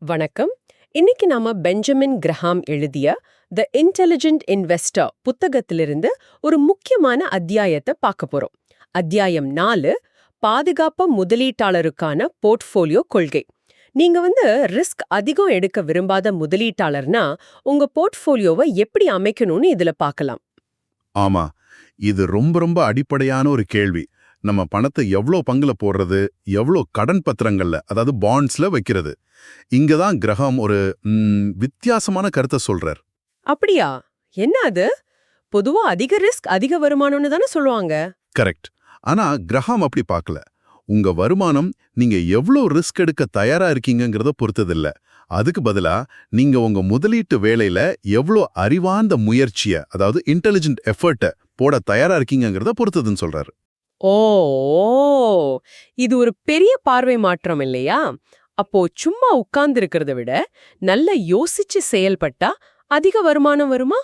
வணக்கம். இன்னைக்கு நாம பெஞ்சமின் கிரஹாம் எழுதிய த இன்டெலிஜென்ட் இன்வெஸ்டர் புத்தகத்திலிருந்து ஒரு முக்கியமான அத்தியாயத்தை பார்க்க போறோம். அத்தியாயம் நாலு பாதுகாப்பு முதலீட்டாளருக்கான போர்ட்ஃபோலியோ கொள்கை. நீங்க வந்து ரிஸ்க் அதிகம் எடுக்க விரும்பாத முதலீட்டாளர்னா உங்க போர்ட்ஃபோலியோவை எப்படி அமைக்கணும்னு இதுல பார்க்கலாம். ஆமா இது ரொம்ப ரொம்ப அடிப்படையான ஒரு கேள்வி. நம்ம பணத்தை எவ்வளோ பங்குல போடுறது எவ்வளோ கடன் பத்திரங்கள்ல அதாவது பாண்ட்ஸ்ல வைக்கிறது. இங்க தான் கிரகம் ஒரு வித்தியாசமான கருத்தை சொல்றார். அப்படியா? என்ன அது? பொதுவா அதிக ரிஸ்க் அதிக வருமானம்னு தானே சொல்லுவாங்க. கரெக்ட் ஆனா கிரகம் அப்படி பார்க்கல. உங்க வருமானம் நீங்க எவ்வளோ ரிஸ்க் எடுக்க தயாரா இருக்கீங்கங்கிறத பொறுத்ததில்ல. அதுக்கு பதிலா நீங்க உங்க முதலீட்டு வேலையில எவ்வளோ அறிவார்ந்த முயற்சிய அதாவது இன்டெலிஜென்ட் எஃபர்ட்டை போட தயாரா இருக்கீங்கங்கிறத பொறுத்ததுன்னு சொல்றாரு. ஓ இது ஒரு பெரிய பார்வை மாற்றம் இல்லையா? அப்போ சும்மா உட்கார்ந்து இருக்கிறத விட நல்ல யோசிச்சு செயல்பட்டா அதிக வருமானம் வருமா?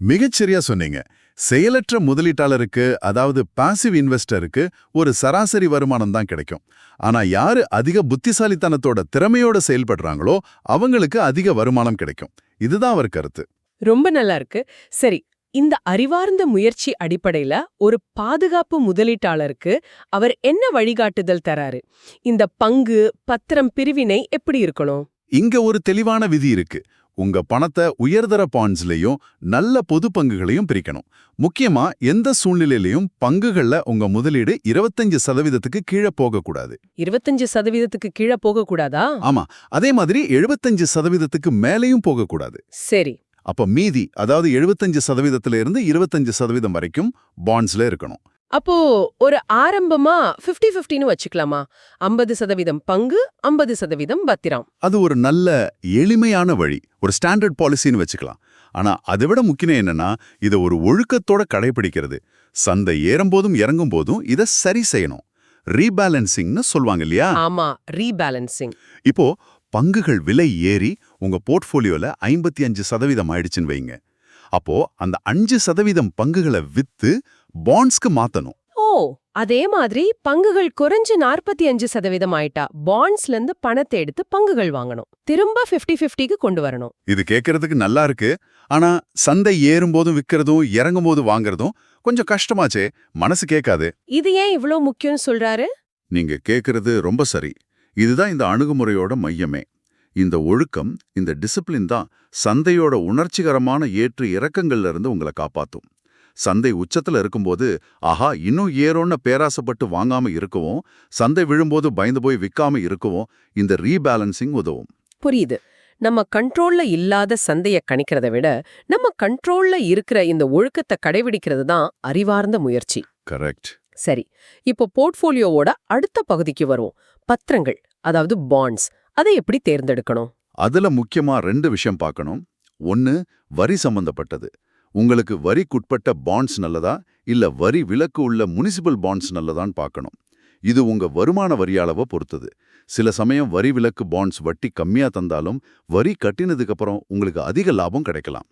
மிகச்சரியா சொன்னீங்க. செயலற்ற முதலீட்டாளருக்கு அதாவது பாசிவ் இன்வெஸ்டருக்கு ஒரு சராசரி வருமானம் தான் கிடைக்கும். ஆனா யாரு அதிக புத்திசாலித்தனத்தோட திறமையோட செயல்படுறாங்களோ அவங்களுக்கு அதிக வருமானம் கிடைக்கும். இதுதான் அவர் கருத்து. ரொம்ப நல்லா இருக்கு. சரி இந்த அறிவார்ந்த முயற்சி அடிப்படையில ஒரு பாதுகாப்பு முதலீட்டாளருக்கு அவர் என்ன வழிகாட்டுதல் தராரு? இந்த பங்கு பத்திரம் பிரிவினை எப்படி இருக்கணும்? இங்க ஒரு தெளிவான விதி இருக்கு. உங்க பணத்தை உயர்தர பாண்ட்ஸ்லயும் நல்ல பொது பங்குகளையும் பிரிக்கணும். முக்கியமா எந்த சூழ்நிலையிலையும் பங்குகள்ல உங்க முதலீடு 25% சதவீதத்துக்கு கீழே போகக்கூடாது. இருபத்தஞ்சு சதவீதத்துக்கு கீழே போக கூடாதா ஆமா. அதே மாதிரி 75% சதவீதத்துக்கு மேலேயும் போகக்கூடாது. சரி. அப்ப மீதி அதாவது 75% சதவீதத்துல இருந்து 25% சதவீதம் வரைக்கும் பாண்ட்ஸ்ல இருக்கணும். அப்போ ஒரு ஆரம்பமா 50 50ன்னு வச்சுக்கலாமா? ஐம்பது சதவீதம் பங்கு ஐம்பது சதவீதம் பத்திரம். அது ஒரு நல்ல எளிமையான வழி. ஒரு ஸ்டாண்டர்ட் பாலிசின்னு வச்சுக்கலாம். ஆனா அதை விட முக்கியம் என்னன்னா இதை ஒரு ஒழுக்கத்தோட கடைபிடிக்கிறது. சந்தை ஏறும்போதும் இறங்கும் போதும் இதை சரி செய்யணும். ரீபேலன்சிங்னு சொல்லுவாங்க இல்லையா? ஆமா ரீபேலன்சிங். இப்போ பங்குகள் விலை ஏறி உங்க போர்ட்ஃபோலியோல ஐம்பத்தி அஞ்சு சதவீதம் ஆயிடுச்சுன்னு வைங்க. அப்போ அந்த அஞ்சு சதவீதம் பங்குகளை வித்து பாண்ட்ஸ்க்கு மாத்தணும். ஓ அதே மாதிரி பங்குகள் குறைஞ்சு நாற்பத்தி அஞ்சு சதவீதம் ஆயிட்டா பாண்ட்ஸ்ல இருந்து பணத்தை எடுத்து பங்குகள் வாங்கணும். திரும்ப 50 50க்கு கொண்டு வரணும். இது கேட்கறதுக்கு நல்லா இருக்கு. ஆனா சந்தை ஏறும்போதும் விக்கிறதும் இறங்கும் போது வாங்குறதும் கொஞ்சம் கஷ்டமாச்சே. மனசு கேட்காது. இது ஏன் இவ்ளோ முக்கியம்னு சொல்றாரு? நீங்க கேட்கறது ரொம்ப சரி. இதுதான் இந்த அணுகுமுறையோட மையமே. இந்த ஒழுக்கம் இந்த டிசிப்ளின் தான் சந்தையோட உணர்ச்சிகரமான ஏற்று இறக்கங்கள்ல இருந்து உங்களை காப்பாத்தும். சந்தை உச்சத்துல இருக்கும்போது ஆஹா இன்னும் ஏறோன்னு பேராசப்பட்டு வாங்காம இருக்கவும் சந்தை விழும்போது பயந்து போய் விக்காம இருக்கவும் இந்த ரீபேலன்சிங் உதவும். புரியுது. நம்ம கண்ட்ரோல்ல இல்லாத சந்தைய கணிக்கிறத விட நம்ம கண்ட்ரோல்ல இருக்கிற இந்த ஒழுக்கத்தை கடைபிடிக்கிறது தான் அறிவார்ந்த முயற்சி. கரெக்ட் சரி இப்போ போர்ட்ஃபோலியோவோட அடுத்த பகுதிக்கு வருவோம். பத்திரங்கள் அதாவது பாண்ட்ஸ் அதை எப்படி தேர்ந்தெடுக்கணும்? அதுல முக்கியமா ரெண்டு விஷயம் பார்க்கணும். ஒன்னு வரி சம்பந்தப்பட்டது. உங்களுக்கு வரிக்குட்பட்ட பாண்ட்ஸ் நல்லதா? இல்ல வரி விலக்கு உள்ள முனிசிபல் பாண்ட்ஸ் நல்லதான்னு பார்க்கணும். இது உங்க வருமான வரி அளவை பொறுத்தது. சில சமயம் வரி விலக்கு பாண்ட்ஸ் வட்டி கம்மியா தந்தாலும் வரி கட்டினதுக்கு அப்புறம் உங்களுக்கு அதிக லாபம் கிடைக்கலாம்.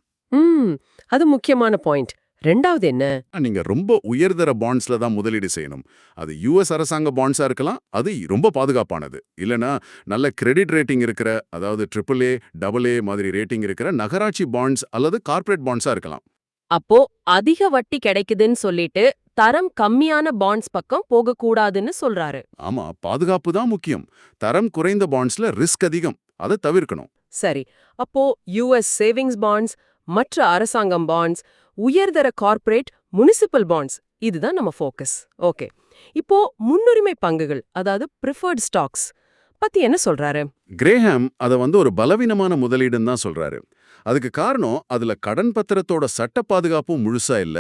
அது முக்கியமான பாயிண்ட். ரெண்டாவது என்ன? நீங்க ரொம்ப உயர்தர பாண்ட்ஸ்ல தான் முதலீடு செய்யணும். அது யுஎஸ் அரசாங்க பாண்ட்ஸா இருக்கலாம் அது ரொம்ப பாதுகாப்பானது. இல்லனா நல்ல கிரெடிட் ரேட்டிங் இருக்கிற அதாவது ட்ரிபிள் ஏ டபுள் ஏ மாதிரி ரேட்டிங் இருக்கிற நகராட்சி பாண்ட்ஸ் அல்லது கார்ப்பரேட் பாண்ட்ஸா இருக்கலாம். அப்போ அதிக வட்டி கிடைக்குதுன்னு சொல்லிட்டு தரம் கம்மியான பாண்ட்ஸ் பக்கம் போகக்கூடாதுன்னு சொல்றாரு. ஆமா பாதுகாப்பு தான் முக்கியம். தரம் குறைந்த பாண்ட்ஸ்ல ரிஸ்க் அதிகம். அதை தவிர்க்கணும். சரி. அப்போ யுஎஸ் சேவிங்ஸ் பாண்ட்ஸ் மற்ற அரசாங்கம் பாண்ட்ஸ் உயர்தர கார்ப்பரேட் முனிசிபல் பாண்ட்ஸ் இதுதான் நம்ம ஃபோக்கஸ் ஓகே இப்போ முன்னுரிமை பங்குகள் அதாவது ப்ரிஃபர்ட் ஸ்டாக்ஸ் பத்தி என்ன சொல்றாரு? கிரேஹாம் அதை வந்து ஒரு பலவீனமான முதலீடுன்னு தான் சொல்றாரு. அதுக்கு காரணம் அதுல கடன் பத்திரத்தோட சட்ட பாதுகாப்பும் முழுசா இல்ல.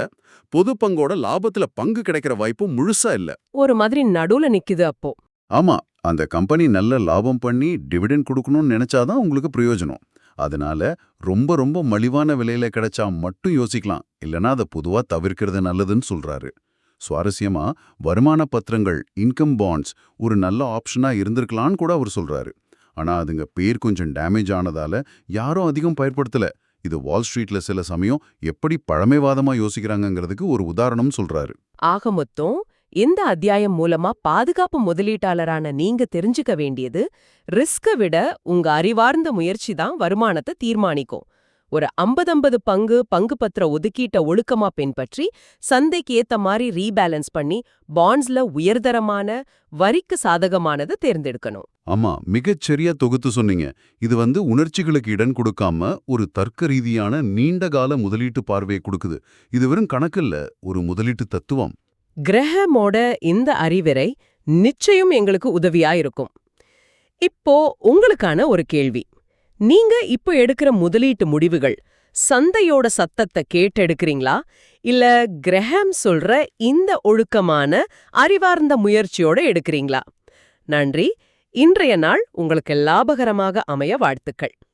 பொது பங்கோட லாபத்துல பங்கு கிடைக்கிற வாய்ப்பும் முழுசா இல்ல. ஒரு மாதிரி நடுவுல நிக்குது அப்போ. ஆமா அந்த கம்பெனி நல்ல லாபம் பண்ணி டிவிடெண்ட் கொடுக்கணும்னு நினைச்சாதான் உங்களுக்கு பிரயோஜனம். அதனால ரொம்ப ரொம்ப மலிவான விலையில கிடைச்சா மட்டும் யோசிக்கலாம். இல்லனா அதை பொதுவா தவிர்க்கிறது நல்லதுன்னு சொல்றாரு. சுவாரஸ்யமா வருமான பத்திரங்கள் இன்கம் பாண்ட்ஸ் ஒரு நல்ல ஆப்ஷனா இருந்திருக்கலான்னு கூட அவர் சொல்றாரு. ஆனா அதுங்க பேர் கொஞ்சம் டேமேஜ் ஆனதால யாரும் அதிகம் பயன்படுத்தல. இது வால் ஸ்ட்ரீட்ல சில சமயம் எப்படி பழமைவாதமா யோசிக்கிறாங்கிறதுக்கு ஒரு உதாரணம் சொல்றாரு. ஆக மொத்தம் இந்த அத்தியாயம் மூலமா பாதுகாப்பு முதலீட்டாளரான நீங்க தெரிஞ்சுக்க வேண்டியது ரிஸ்க விட உங்க அறிவார்ந்த முயற்சி தான் வருமானத்தை தீர்மானிக்கும். ஒரு 50 பங்கு பங்கு பத்திர ஒதுக்கீட்ட ஒழுக்கமா பின்பற்றி சந்தைக்கு ஏத்த மாதிரி ரீபேலன்ஸ் பண்ணி பாண்ட்ஸ்ல உயர்தரமான வரிக்கு சாதகமானதை தேர்ந்தெடுக்கணும். ஆமா மிகச்சரியா தொகுத்து சொன்னீங்க. இது வந்து உணர்ச்சிகளுக்கு இடம் கொடுக்காம ஒரு தர்க்க ரீதியான நீண்டகால முதலீட்டு பார்வையை கொடுக்குது. இது வெறும் கணக்கில்ல ஒரு முதலீட்டு தத்துவம். கிரஹமோட இந்த அறிவுரை நிச்சயம் எங்களுக்கு உதவியா இருக்கும் இப்போ உங்களுக்கான ஒரு கேள்வி. நீங்க இப்போ எடுக்கிற முதலீட்டு முடிவுகள் சந்தையோட சத்தத்தை கேட்டு எடுக்கிறீங்களா இல்ல கிரஹம் சொல்ற இந்த ஒழுக்கமான அறிவார்ந்த முயற்சியோட எடுக்கிறீங்களா? நன்றி. இன்றைய நாள் உங்களுக்கு லாபகரமாக அமைய வாழ்த்துக்கள்.